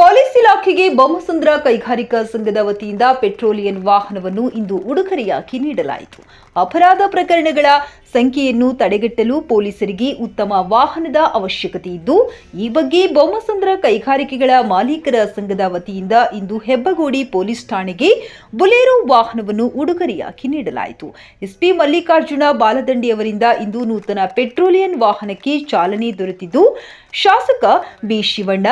Police ಇಲಾಖೆಗೆ ಬೊಮ್ಮಸಂದ್ರ ಕೈಗಾರಿಕಾ ಸಂಘದ ವತಿಯಿಂದ ಪೆಟ್ರೋಲಿಯಂ ವಾಹನವನ್ನು ಇಂದು ಉಡುಗೊರೆಯಾಗಿ ನೀಡಲಾಯಿತು. ಅಪರಾಧ ಪ್ರಕರಣಗಳ ಸಂಖ್ಯೆಯನ್ನು ತಡೆಗಟ್ಟಲು ಪೊಲೀಸರಿಗೆ ಉತ್ತಮ ವಾಹನದ ಅವಶ್ಯಕತೆ ಇದ್ದು, ಈ ಬಗ್ಗೆ ಬೊಮ್ಮಸಂದ್ರ ಕೈಗಾರಿಕೆಗಳ ಮಾಲೀಕರ ಸಂಘದ ವತಿಯಿಂದ ಇಂದು ಹೆಬ್ಬಗೋಡಿ ಪೊಲೀಸ್ ಠಾಣೆಗೆ ಬುಲೆರೋ ವಾಹನವನ್ನು ಉಡುಗೊರೆಯಾಗಿ ನೀಡಲಾಯಿತು. ಎಸ್ಪಿ ಮಲ್ಲಿಕಾರ್ಜುನ ಬಾಲದಂಡಿ ಅವರಿಂದ ಇಂದು ನೂತನ ಪೆಟ್ರೋಲಿಯಂ ವಾಹನಕ್ಕೆ ಚಾಲನೆ ದೊರೆತಿದ್ದು, ಶಾಸಕ ಬಿ ಶಿವಣ್ಣ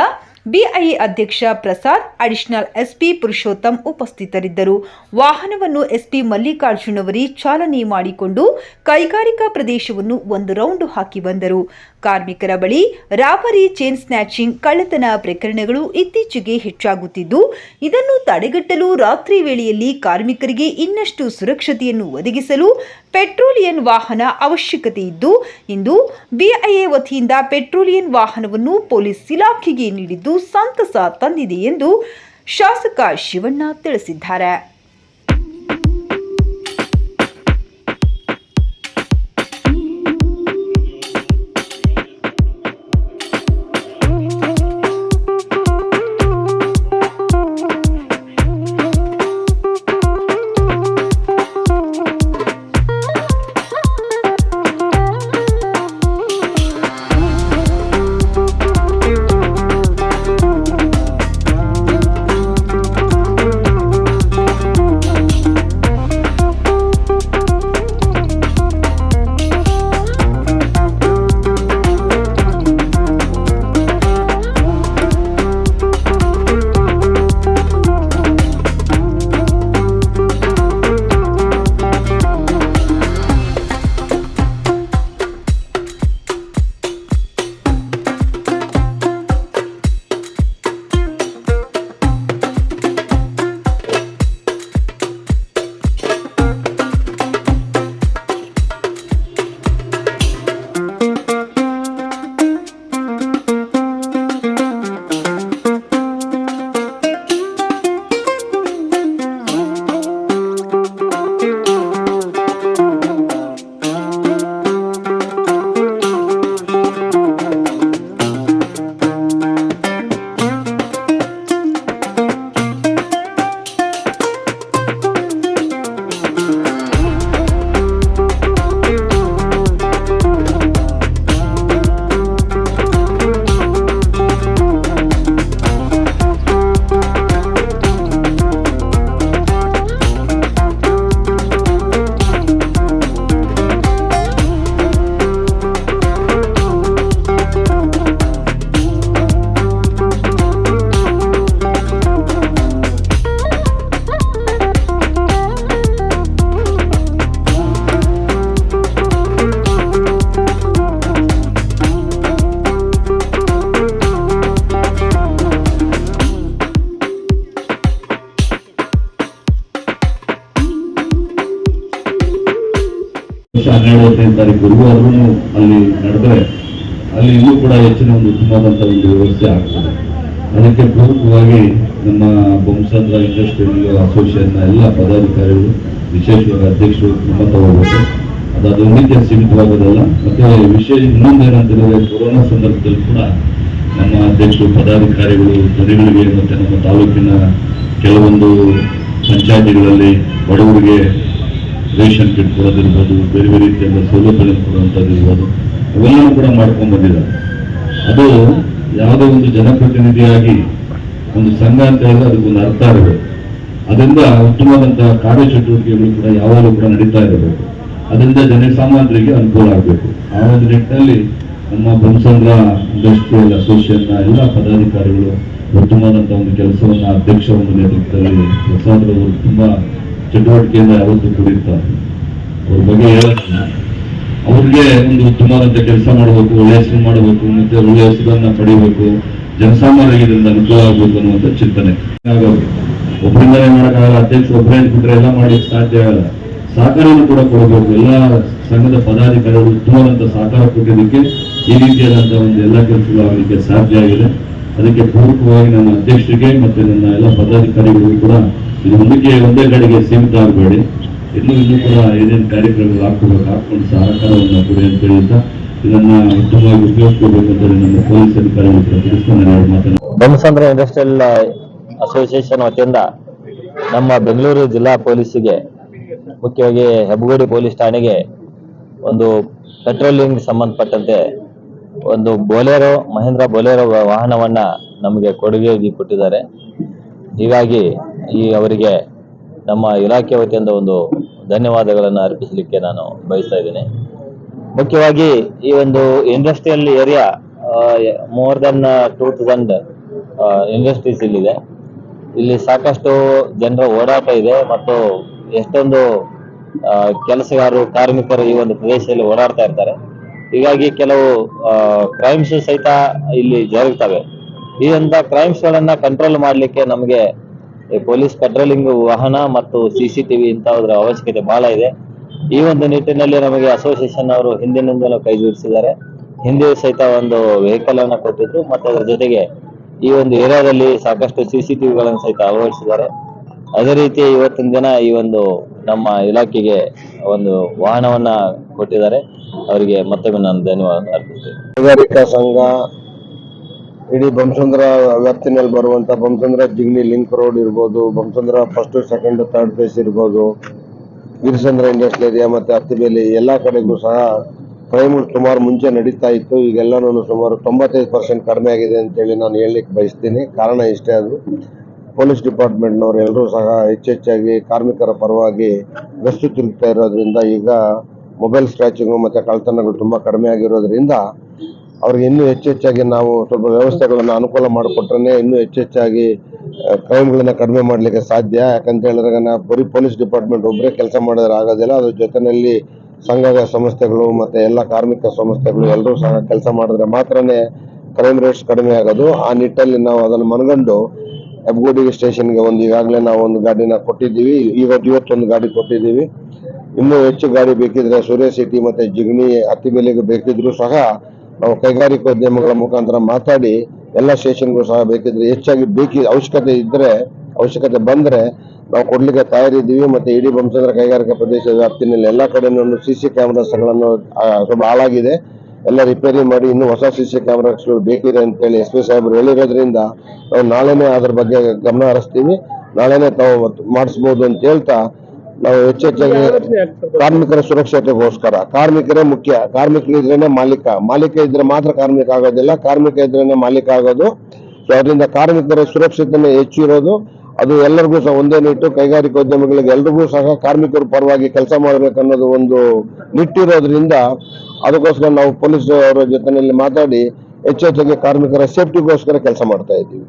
ಬಿಐಎ ಅಧ್ಯಕ್ಷ ಪ್ರಸಾದ್, ಅಡಿಷನಲ್ ಎಸ್ಪಿ ಪುರುಷೋತ್ತಮ್ ಉಪಸ್ಥಿತರಿದ್ದರು. ವಾಹನವನ್ನು ಎಸ್ಪಿ ಮಲ್ಲಿಕಾರ್ಜುನ್ ಅವರೇ ಚಾಲನೆ ಮಾಡಿಕೊಂಡು ಕೈಗಾರಿಕಾ ಪ್ರದೇಶವನ್ನು ಒಂದು ರೌಂಡ್ ಹಾಕಿ ಬಂದರು. ಕಾರ್ಮಿಕರ ಬಳಿ ರಾಬರಿ ಚೇನ್ ಸ್ನ್ಯಾಚಿಂಗ್ ಕಳ್ಳತನ ಪ್ರಕರಣಗಳು ಇತ್ತೀಚೆಗೆ ಹೆಚ್ಚಾಗುತ್ತಿದ್ದು, ಇದನ್ನು ತಡೆಗಟ್ಟಲು ರಾತ್ರಿ ವೇಳೆಯಲ್ಲಿ ಕಾರ್ಮಿಕರಿಗೆ ಇನ್ನಷ್ಟು ಸುರಕ್ಷತೆಯನ್ನು ಒದಗಿಸಲು ಪೆಟ್ರೋಲಿಯಂ ವಾಹನ ಅವಶ್ಯಕತೆ ಇದ್ದು, ಇಂದು ಬಿಐಎ ವತಿಯಿಂದ ಪೆಟ್ರೋಲಿಯನ್ ವಾಹನವನ್ನು ಪೊಲೀಸ್ ಇಲಾಖೆಗೆ ನೀಡಿದ್ದು ಸಂತಸ ತಂದಿದೆ ಎಂದು ಶಾಸಕ ಶಿವಣ್ಣ ತಿಳಿಸಿದ್ದಾರೆ. ವರ್ಷ ಹನ್ನೆರಡನೇ ತಾರೀಕು ಅದನ್ನು ಅಲ್ಲಿ ನಡೆದ್ರೆ ಅಲ್ಲಿ ಇನ್ನೂ ಕೂಡ ಹೆಚ್ಚಿನ ಒಂದು ಉತ್ತಮವಾದಂಥ ಒಂದು ವ್ಯವಸ್ಥೆ ಆಗ್ತದೆ. ಅದಕ್ಕೆ ಪೂರಕವಾಗಿ ನಮ್ಮ ಬೊಮ್ಮಸಂದ್ರ ಇಂಡಸ್ಟ್ರಿಯಲ್ ಅಸೋಸಿಯೇಷನ್ನ ಎಲ್ಲ ಪದಾಧಿಕಾರಿಗಳು, ವಿಶೇಷವಾಗಿ ಅಧ್ಯಕ್ಷರು ಕ್ರಮ ತಗೋಬೇಕು ಅದು ಅದೊಂದಕ್ಕೆ ಸೀಮಿತವಾಗೋದಲ್ಲ, ಮತ್ತೆ ವಿಶೇಷ ಇನ್ನೊಂದು ಏನಂತಂದ್ರೆ ಕೊರೋನಾ ಸಂದರ್ಭದಲ್ಲಿ ಕೂಡ ನಮ್ಮ ಅಧ್ಯಕ್ಷರು, ಪದಾಧಿಕಾರಿಗಳು ಜನಗಳಿಗೆ ಮತ್ತು ನಮ್ಮ ತಾಲೂಕಿನ ಕೆಲವೊಂದು ಪಂಚಾಯಿತಿಗಳಲ್ಲಿ, ಬಡವರಿಗೆ ರೇಷನ್ ಕಿಟ್ ಕೊಡೋದಿರ್ಬೋದು, ಬೇರೆ ಬೇರೆ ರೀತಿಯಿಂದ ಸೌಲಭ್ಯಗಳನ್ನು ಕೊಡುವಂಥದ್ದು ಇರ್ಬೋದು ಅವೆಲ್ಲವೂ ಕೂಡ ಮಾಡ್ಕೊಂಡು ಬಂದಿದ್ದಾರೆ. ಅದು ಯಾವುದೋ ಒಂದು ಜನಪ್ರತಿನಿಧಿಯಾಗಿ ಒಂದು ಸಂಘ ಅಂತ ಹೇಳಿದ್ರೆ ಅದಕ್ಕೊಂದು ಅರ್ಥ ಇರಬೇಕು ಅದರಿಂದ ಉತ್ತಮವಾದಂತಹ ಕಾರ್ಯಚಟುವಟಿಕೆಗಳು ಕೂಡ ಯಾವಾಗಲೂ ಕೂಡ ನಡೀತಾ ಇರಬೇಕು. ಅದರಿಂದ ಜನಸಾಮಾನ್ಯರಿಗೆ ಅನುಕೂಲ ಆಗಬೇಕು. ಆ ಒಂದು ನಿಟ್ಟಿನಲ್ಲಿ ನಮ್ಮ ಬೊಮ್ಮಸಂದ್ರ ಇಂಡಸ್ಟ್ರಿಯಲ್ ಅಸೋಸಿಯೇಷನ್ನ ಎಲ್ಲ ಪದಾಧಿಕಾರಿಗಳು ಉತ್ತಮವಾದಂತಹ ಒಂದು ಕೆಲಸವನ್ನು ಅಧ್ಯಕ್ಷ ಒಂದು ನೇತೃತ್ವದಲ್ಲಿ ಪ್ರಸಾದ್ರವರು ತುಂಬಾ ಚಟುವಟಿಕೆಯಿಂದ ಯಾವತ್ತೂ ಕುಡಿಯುತ್ತಾರೆ ಅವ್ರ ಬಗ್ಗೆ ಹೇಳೋದಿಲ್ಲ ಅವ್ರಿಗೆ ಒಂದು ಉತ್ತಮವಾದಂತ ಕೆಲಸ ಮಾಡಬೇಕು, ಒಳ್ಳೆಯ ಹೆಸರು ಮಾಡಬೇಕು, ಮತ್ತೆ ಒಳ್ಳೆಯ ಹೆಸರನ್ನ ಪಡಿಬೇಕು ಜನಸಾಮಾನ್ಯರಿಗೆ ಇದರಿಂದ ಅನುಕೂಲ ಆಗಬೇಕು ಅನ್ನುವಂಥ ಚಿಂತನೆ. ಒಬ್ಬರಿಂದಲೇ ಮಾಡೋಕ್ಕಾಗಲ್ಲ ಅಧ್ಯಕ್ಷ ಒಬ್ಬರೇ ಅಂದ್ಬಿಟ್ರೆ ಎಲ್ಲ ಮಾಡ್ಲಿಕ್ಕೆ ಸಾಧ್ಯ ಆಗಲ್ಲ. ಸಹಕಾರವನ್ನು ಕೂಡ ಕೊಡಬೇಕು. ಎಲ್ಲ ಸಂಘದ ಪದಾಧಿಕಾರಿಗಳು ಉತ್ತಮವಾದಂಥ ಸಹಕಾರ ಕೊಟ್ಟಿದ್ದಕ್ಕೆ ಈ ರೀತಿಯಾದಂಥ ಒಂದು ಎಲ್ಲ ಕೆಲಸಗಳು ಆಗಲಿಕ್ಕೆ ಸಾಧ್ಯ ಆಗಿದೆ. ಅದಕ್ಕೆ ಪೂರಕವಾಗಿ ನನ್ನ ಅಧ್ಯಕ್ಷರಿಗೆ ಮತ್ತೆ ನನ್ನ ಎಲ್ಲ ಪದಾಧಿಕಾರಿಗಳಿಗೂ ಕೂಡ ಇದು ಒಂದಕ್ಕೆ ಒಂದೇ ಕಡೆಗೆ ಸೀಮಿತ ಆಗಬೇಡಿ. ಇನ್ನೂ ಇನ್ನೂ ಕೂಡ ಏನೇನು ಕಾರ್ಯಕ್ರಮಗಳು ಹಾಕೋಬೇಕು ಹಾಕೊಂಡು ಸಹಕಾರವನ್ನು ಕೊಡಿ ಅಂತ ಹೇಳ್ತಾ ಇದನ್ನ ಉತ್ತಮವಾಗಿ ಉಪಯೋಗಿಸ್ಕೋಬೇಕಂತೇಳಿ ನಮ್ಮ ಪೊಲೀಸ್ ಅಧಿಕಾರಿಗಳು ಬೊಮ್ಮಸಂದ್ರ ಇಂಡಸ್ಟ್ರಿಯಲ್ ಅಸೋಸಿಯೇಷನ್ ವತಿಯಿಂದ ನಮ್ಮ ಬೆಂಗಳೂರು ಜಿಲ್ಲಾ ಪೊಲೀಸಿಗೆ, ಮುಖ್ಯವಾಗಿ ಹೆಬ್ಬಗೋಡಿ ಪೊಲೀಸ್ ಠಾಣೆಗೆ ಒಂದು ಪೆಟ್ರೋಲಿಂಗ್ ಸಂಬಂಧಪಟ್ಟಂತೆ ಒಂದು ಬೋಲೆರೋ, ಮಹೇಂದ್ರ ಬೋಲೆರೋ ವಾಹನವನ್ನ ನಮಗೆ ಕೊಡುಗೆಯಾಗಿ ಕೊಟ್ಟಿದ್ದಾರೆ. ಹೀಗಾಗಿ ಈ ಅವರಿಗೆ ನಮ್ಮ ಇಲಾಖೆ ವತಿಯಿಂದ ಒಂದು ಧನ್ಯವಾದಗಳನ್ನು ಅರ್ಪಿಸಲಿಕ್ಕೆ ನಾನು ಬಯಸ್ತಾ ಇದ್ದೀನಿ. ಮುಖ್ಯವಾಗಿ ಈ ಒಂದು industrial area more than two thousand industries ಇಲ್ಲಿದೆ. ಇಲ್ಲಿ ಸಾಕಷ್ಟು ಜನರ ಓಡಾಟ ಇದೆ ಮತ್ತು ಎಷ್ಟೊಂದು ಕೆಲಸಗಾರರು, ಕಾರ್ಮಿಕರು ಈ ಒಂದು ಪ್ರದೇಶದಲ್ಲಿ ಓಡಾಡ್ತಾ ಇರ್ತಾರೆ. ಹೀಗಾಗಿ ಕೆಲವು ಕ್ರೈಮ್ಸ್ ಸಹಿತ ಇಲ್ಲಿ ಜರುಗ್ತವೆ. ಈ ಅಂತ ಕ್ರೈಮ್ಸ್ ಗಳನ್ನ ಕಂಟ್ರೋಲ್ ಮಾಡಲಿಕ್ಕೆ ನಮಗೆ ಪೊಲೀಸ್ ಪೆಟ್ರೋಲಿಂಗ್ ವಾಹನ ಮತ್ತು ಸಿಸಿಟಿವಿ ಇಂತಹದ್ರ ಅವಶ್ಯಕತೆ ಬಹಳ ಇದೆ. ಈ ಒಂದು ನಿಟ್ಟಿನಲ್ಲಿ ನಮಗೆ ಅಸೋಸಿಯೇಷನ್ ಅವರು ಹಿಂದಿನಿಂದಲೂ ಕೈ ಜೋಡಿಸಿದ್ದಾರೆ. ಹಿಂದೆ ಸಹಿತ ಒಂದು ವೆಹಿಕಲ್ ಅನ್ನ ಕೊಟ್ಟಿದ್ರು. ಮತ್ತು ಅದರ ಜೊತೆಗೆ ಈ ಒಂದು ಏರಿಯಾದಲ್ಲಿ ಸಾಕಷ್ಟು ಸಿ ಸಿ ಟಿವಿಗಳನ್ನು ಸಹಿತ ಅಳವಡಿಸಿದ್ದಾರೆ. ಅದೇ ರೀತಿ ಇವತ್ತಿನ ದಿನ ಈ ಒಂದು ನಮ್ಮ ಇಲಾಖೆಗೆ ಒಂದು ವಾಹನವನ್ನ ಕೊಟ್ಟಿದ್ದಾರೆ. ಅವರಿಗೆ ಮತ್ತೊಮ್ಮೆ ನಾನು ಧನ್ಯವಾದ ಅರ್ಪಿಸ್ತೇನೆ. ಕೈಗಾರಿಕಾ ಸಂಘ ಇಡೀ ಬಂಸಂದ್ರ ವ್ಯಾಪ್ತಿನಲ್ಲಿ ಬರುವಂತ ಬಂಸಂದ್ರ ಜಿಗ್ನಿ ಲಿಂಕ್ ರೋಡ್ ಇರ್ಬೋದು Bommasandra first second third phase ಇರ್ಬೋದು ಗಿರಿಸಂದ್ರ ಇಂಡಸ್ಟ್ರಿಯಲ್ ಏರಿಯಾ ಮತ್ತೆ ಅತ್ತಿಬೇಲಿ ಎಲ್ಲ ಕಡೆಗೂ ಸಹ ಕ್ರೈಮ್ ಸುಮಾರು ಮುಂಚೆ ನಡೀತಾ ಇತ್ತು. ಈಗೆಲ್ಲನೂ ಸುಮಾರು ತೊಂಬತ್ತೈದು ಪರ್ಸೆಂಟ್ ಕಡಿಮೆ ಆಗಿದೆ ಅಂತೇಳಿ ನಾನು ಹೇಳಲಿಕ್ಕೆ ಬಯಸ್ತೀನಿ. ಕಾರಣ ಇಷ್ಟೇ ಅದು. ಪೊಲೀಸ್ ಡಿಪಾರ್ಟ್ಮೆಂಟ್ನವರು ಎಲ್ಲರೂ ಸಹ ಹೆಚ್ಚೆಚ್ಚಾಗಿ ಕಾರ್ಮಿಕರ ಪರವಾಗಿ ಗಸ್ತು ತಿರುಗ್ತಾ ಇರೋದ್ರಿಂದ ಈಗ ಮೊಬೈಲ್ ಸ್ಕ್ರ್ಯಾಚಿಂಗು ಮತ್ತೆ ಕಳ್ತನಗಳು ತುಂಬಾ ಕಡಿಮೆ ಆಗಿರೋದ್ರಿಂದ ಅವ್ರಿಗೆ ಇನ್ನೂ ಹೆಚ್ಚೆಚ್ಚಾಗಿ ನಾವು ಸ್ವಲ್ಪ ವ್ಯವಸ್ಥೆಗಳನ್ನು ಅನುಕೂಲ ಮಾಡಿಕೊಟ್ರೆ ಇನ್ನೂ ಹೆಚ್ಚೆಚ್ಚಾಗಿ ಕ್ರೈಮ್ಗಳನ್ನ ಕಡಿಮೆ ಮಾಡಲಿಕ್ಕೆ ಸಾಧ್ಯ. ಯಾಕಂತ ಹೇಳಿದ್ರೆ ನಾವು ಬರೀ ಪೊಲೀಸ್ ಡಿಪಾರ್ಟ್ಮೆಂಟ್ ಒಬ್ಬರೇ ಕೆಲಸ ಮಾಡಿದ್ರೆ ಆಗೋದಿಲ್ಲ. ಅದ್ರ ಜೊತೆಯಲ್ಲಿ ಸಂಘದ ಸಂಸ್ಥೆಗಳು ಮತ್ತೆ ಎಲ್ಲ ಕಾರ್ಮಿಕ ಸಂಸ್ಥೆಗಳು ಎಲ್ಲರೂ ಸಹ ಕೆಲಸ ಮಾಡಿದ್ರೆ ಮಾತ್ರನೇ ಕ್ರೈಮ್ ರೇಟ್ಸ್ ಕಡಿಮೆ ಆಗೋದು. ಆ ನಿಟ್ಟಲ್ಲಿ ನಾವು ಅದನ್ನು ಮನಗಂಡು ಹೆಬ್ಗೋಡಿ ಸ್ಟೇಷನ್ಗೆ ಒಂದು ಈಗಾಗಲೇ ನಾವು ಒಂದು ಗಾಡಿನ ಕೊಟ್ಟಿದ್ದೀವಿ. ಇವತ್ತು ಇವತ್ತೊಂದು ಗಾಡಿ ಕೊಟ್ಟಿದ್ದೀವಿ. ಇನ್ನೂ ಹೆಚ್ಚು ಗಾಡಿ ಬೇಕಿದ್ರೆ ಸೂರ್ಯ ಸಿಟಿ ಮತ್ತೆ ಜಿಗಣಿ ಅತ್ತಿಬೆಲೆಗೆ ಬೇಕಿದ್ರು ಸಹ ನಾವು ಕೈಗಾರಿಕೋದ್ಯಮಗಳ ಮುಖಾಂತರ ಮಾತಾಡಿ ಎಲ್ಲ ಸ್ಟೇಷನ್ಗೂ ಸಹ ಬೇಕಿದ್ರೆ ಹೆಚ್ಚಾಗಿ ಬೇಕಿ ಅವಶ್ಯಕತೆ ಇದ್ರೆ, ಅವಶ್ಯಕತೆ ಬಂದ್ರೆ ನಾವು ಕೊಡ್ಲಿಕ್ಕೆ ತಯಾರಿದ್ದೀವಿ ಮತ್ತೆ ಇಡೀ ಬಂಸಂದ್ರ ಕೈಗಾರಿಕಾ ಪ್ರದೇಶದ ವ್ಯಾಪ್ತಿನಲ್ಲಿ ಎಲ್ಲ ಕಡೆನೂ ಸಿ ಸಿ ಕ್ಯಾಮ್ರಾಸ್ಗಳನ್ನು ಸ್ವಲ್ಪ ಹಾಳಾಗಿದೆ. ಎಲ್ಲ ರಿಪೇರಿ ಮಾಡಿ ಇನ್ನೂ ಹೊಸ ಸಿ ಸಿ ಕ್ಯಾಮ್ರಾಸ್ಗಳು ಬೇಕಿದೆ ಅಂತೇಳಿ ಎಸ್ ಪಿ ಸಾಹೇಬರು ಹೇಳಿರೋದ್ರಿಂದ ನಾವು ನಾಳೆನೇ ಅದ್ರ ಬಗ್ಗೆ ಗಮನ ಹರಿಸ್ತೀವಿ. ನಾಳೆನೇ ತಾವು ಮಾಡಿಸ್ಬೋದು ಅಂತ ಹೇಳ್ತಾ ನಾವು ಹೆಚ್ಚೆಚ್ಚಾಗಿ ಕಾರ್ಮಿಕರ ಸುರಕ್ಷತೆಗೋಸ್ಕರ. ಕಾರ್ಮಿಕರೇ ಮುಖ್ಯ. ಕಾರ್ಮಿಕರು ಇದ್ರೇನೆ ಮಾಲೀಕ. ಮಾಲೀಕ ಇದ್ರೆ ಮಾತ್ರ ಕಾರ್ಮಿಕ ಆಗೋದಿಲ್ಲ. ಕಾರ್ಮಿಕ ಇದ್ರೇನೆ ಮಾಲೀಕ ಆಗೋದು. ಸೊ ಅದರಿಂದ ಕಾರ್ಮಿಕರ ಸುರಕ್ಷತೆನೇ ಹೆಚ್ಚು ಇರೋದು. ಅದು ಎಲ್ಲರಿಗೂ ಸಹ ಒಂದೇ ನಿಟ್ಟು ಕೈಗಾರಿಕೋದ್ಯಮಿಗಳಿಗೆ ಎಲ್ರಿಗೂ ಸಹ ಕಾರ್ಮಿಕರ ಪರವಾಗಿ ಕೆಲಸ ಮಾಡಬೇಕನ್ನೋದು ಒಂದು ನಿಟ್ಟಿರೋದ್ರಿಂದ ಅದಕ್ಕೋಸ್ಕರ ನಾವು ಪೊಲೀಸ್ ಅವರ ಜೊತೆನಲ್ಲಿ ಮಾತಾಡಿ ಹೆಚ್ಚೆಚ್ಚಾಗಿ ಕಾರ್ಮಿಕರ ಸೇಫ್ಟಿಗೋಸ್ಕರ ಕೆಲಸ ಮಾಡ್ತಾ ಇದ್ದೀವಿ.